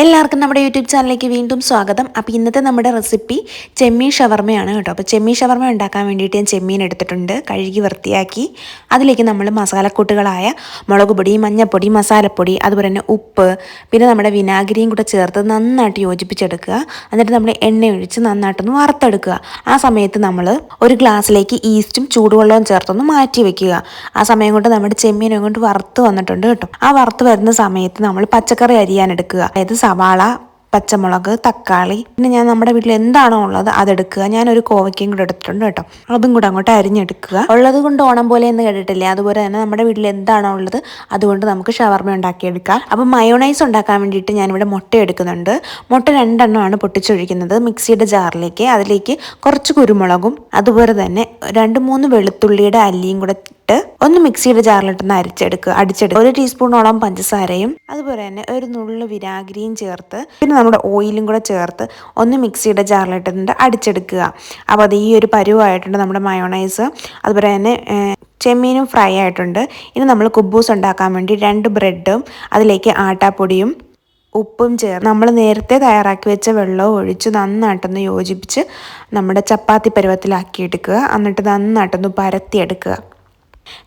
എല്ലാവർക്കും നമ്മുടെ യൂട്യൂബ് ചാനലിലേക്ക് വീണ്ടും സ്വാഗതം. അപ്പോൾ ഇന്നത്തെ നമ്മുടെ റെസിപ്പി ചെമ്മീൻ ഷവർമ്മയാണ് കേട്ടോ. അപ്പോൾ ചെമ്മീൻ ഷവർമ്മ ഉണ്ടാക്കാൻ വേണ്ടിയിട്ട് ഞാൻ ചെമ്മീൻ എടുത്തിട്ടുണ്ട്. കഴുകി വൃത്തിയാക്കി. അതിലേക്ക് നമ്മൾ മസാലക്കൂട്ടുകളായ മുളക് പൊടി മഞ്ഞൾപ്പൊടി മസാലപ്പൊടി അതുപോലെ തന്നെ ഉപ്പ് പിന്നെ നമ്മുടെ വിനാഗിരിയും കൂടെ ചേർത്ത് നന്നായിട്ട് യോജിപ്പിച്ചെടുക്കുക. എന്നിട്ട് നമ്മൾ എണ്ണ ഒഴിച്ച് നന്നായിട്ടൊന്ന് വറുത്തെടുക്കുക. ആ സമയത്ത് നമ്മൾ ഒരു ഗ്ലാസ്സിലേക്ക് ഈസ്റ്റും ചൂടുവെള്ളവും ചേർത്തൊന്ന് മാറ്റി വെക്കുക. ആ സമയം കൊണ്ട് നമ്മുടെ ചെമ്മീനെ കൊണ്ട് വറുത്ത് വന്നിട്ടുണ്ട് കേട്ടോ. ആ വറുത്ത് വരുന്ന സമയത്ത് നമ്മൾ പച്ചക്കറി അരിയാൻ എടുക്കുക. അതായത് സവാള പച്ചമുളക് തക്കാളി. പിന്നെ ഞാൻ നമ്മുടെ വീട്ടിൽ എന്താണോ ഉള്ളത് അതെടുക്കുക. ഞാനൊരു കോവയ്ക്കയും കൂടെ എടുത്തിട്ടുണ്ട് കേട്ടോ. അതും കൂടെ അങ്ങോട്ട് അരിഞ്ഞെടുക്കുക. ഉള്ളത് കൊണ്ട് ഓണം പോലെ എന്ന് കേട്ടിട്ടില്ലേ? അതുപോലെ തന്നെ നമ്മുടെ വീട്ടിൽ എന്താണോ ഉള്ളത് അതുകൊണ്ട് നമുക്ക് ഷവർമ ഉണ്ടാക്കിയെടുക്കാം. അപ്പം മയോണൈസ് ഉണ്ടാക്കാൻ വേണ്ടിയിട്ട് ഞാനിവിടെ മുട്ട എടുക്കുന്നുണ്ട്. മുട്ട രണ്ടെണ്ണമാണ് പൊട്ടിച്ചൊഴിക്കുന്നത് മിക്സിയുടെ ജാറിലേക്ക്. അതിലേക്ക് കുറച്ച് കുരുമുളകും അതുപോലെ തന്നെ രണ്ട് മൂന്ന് വെളുത്തുള്ളിയുടെ അല്ലിയും കൂടെ ഇട്ട് ഒന്ന് മിക്സിയുടെ ജാറിലിട്ടൊന്ന് അരിച്ചെടുക്കുക. അടിച്ചെടുക്കുക. ഒരു ടീസ്പൂണോളം പഞ്ചസാരയും അതുപോലെ തന്നെ ഒരു നുള്ളു വിനാഗിരിയും ചേർത്ത് പിന്നെ നമ്മുടെ ഓയിലും കൂടെ ചേർത്ത് ഒന്ന് മിക്സിയുടെ ജാറിലിട്ടിട്ട് അടിച്ചെടുക്കുക. അപ്പോൾ അത് ഈ ഒരു പരുവായിട്ടുണ്ട് നമ്മുടെ മയോണൈസ്. അതുപോലെ തന്നെ ചെമ്മീനും ഫ്രൈ ആയിട്ടുണ്ട്. ഇനി നമ്മൾ കുബൂസ് ഉണ്ടാക്കാൻ വേണ്ടി രണ്ട് ബ്രെഡും അതിലേക്ക് ആട്ടാപ്പൊടിയും ഉപ്പും ചേർത്ത് നമ്മൾ നേരത്തെ തയ്യാറാക്കി വെച്ച വെള്ളവും ഒഴിച്ച് നന്നായിട്ടൊന്ന് യോജിപ്പിച്ച് നമ്മുടെ ചപ്പാത്തി പരുവത്തിലാക്കി എടുക്കുക എന്നിട്ട് നന്നായിട്ടൊന്ന് പരത്തിയെടുക്കുക.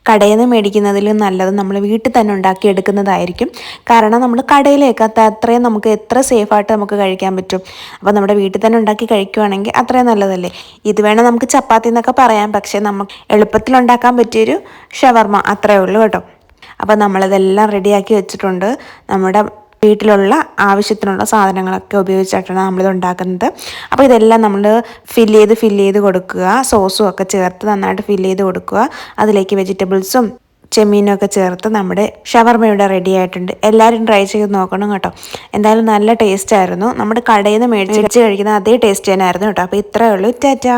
കടയിൽ നിന്ന് മേടിക്കുന്നതിലും നല്ലത് നമ്മൾ വീട്ടിൽ തന്നെ ഉണ്ടാക്കി എടുക്കുന്നതായിരിക്കും. കാരണം നമ്മൾ കടയിലേക്ക് അത്രയും നമുക്ക് എത്ര സേഫായിട്ട് നമുക്ക് കഴിക്കാൻ പറ്റും. അപ്പോൾ നമ്മുടെ വീട്ടിൽ തന്നെ ഉണ്ടാക്കി കഴിക്കുവാണെങ്കിൽ അത്രയും നല്ലതല്ലേ? ഇത് വേണം നമുക്ക് ചപ്പാത്തി എന്നൊക്കെ പറയാം. പക്ഷേ നമുക്ക് എളുപ്പത്തിൽ ഉണ്ടാക്കാൻ പറ്റിയൊരു ഷവർമ അത്രയേ ഉള്ളൂ കേട്ടോ. അപ്പോൾ നമ്മളിതെല്ലാം റെഡിയാക്കി വെച്ചിട്ടുണ്ട്. നമ്മുടെ വീട്ടിലുള്ള ആവശ്യത്തിനുള്ള സാധനങ്ങളൊക്കെ ഉപയോഗിച്ചിട്ടാണ് നമ്മളിത് ഉണ്ടാക്കുന്നത്. അപ്പോൾ ഇതെല്ലാം നമ്മൾ ഫില്ല് ചെയ്ത് ഫില്ല് ചെയ്ത് കൊടുക്കുക. സോസും ഒക്കെ ചേർത്ത് നന്നായിട്ട് ഫില്ല് ചെയ്ത് കൊടുക്കുക. അതിലേക്ക് വെജിറ്റബിൾസും ചെമ്മീനും ഒക്കെ ചേർത്ത് നമ്മുടെ ഷവർമയുടെ റെഡി ആയിട്ടുണ്ട്. എല്ലാവരും ട്രൈ ചെയ്ത് നോക്കണം കേട്ടോ. എന്തായാലും നല്ല ടേസ്റ്റ് ആയിരുന്നു. നമ്മുടെ കടയിൽ നിന്ന് മേടിച്ച് കഴിക്കുന്ന അതേ ടേസ്റ്റ് തന്നെയായിരുന്നു കേട്ടോ. അപ്പോൾ ഇത്രയേ ഉള്ളൂ. ടാറ്റാ.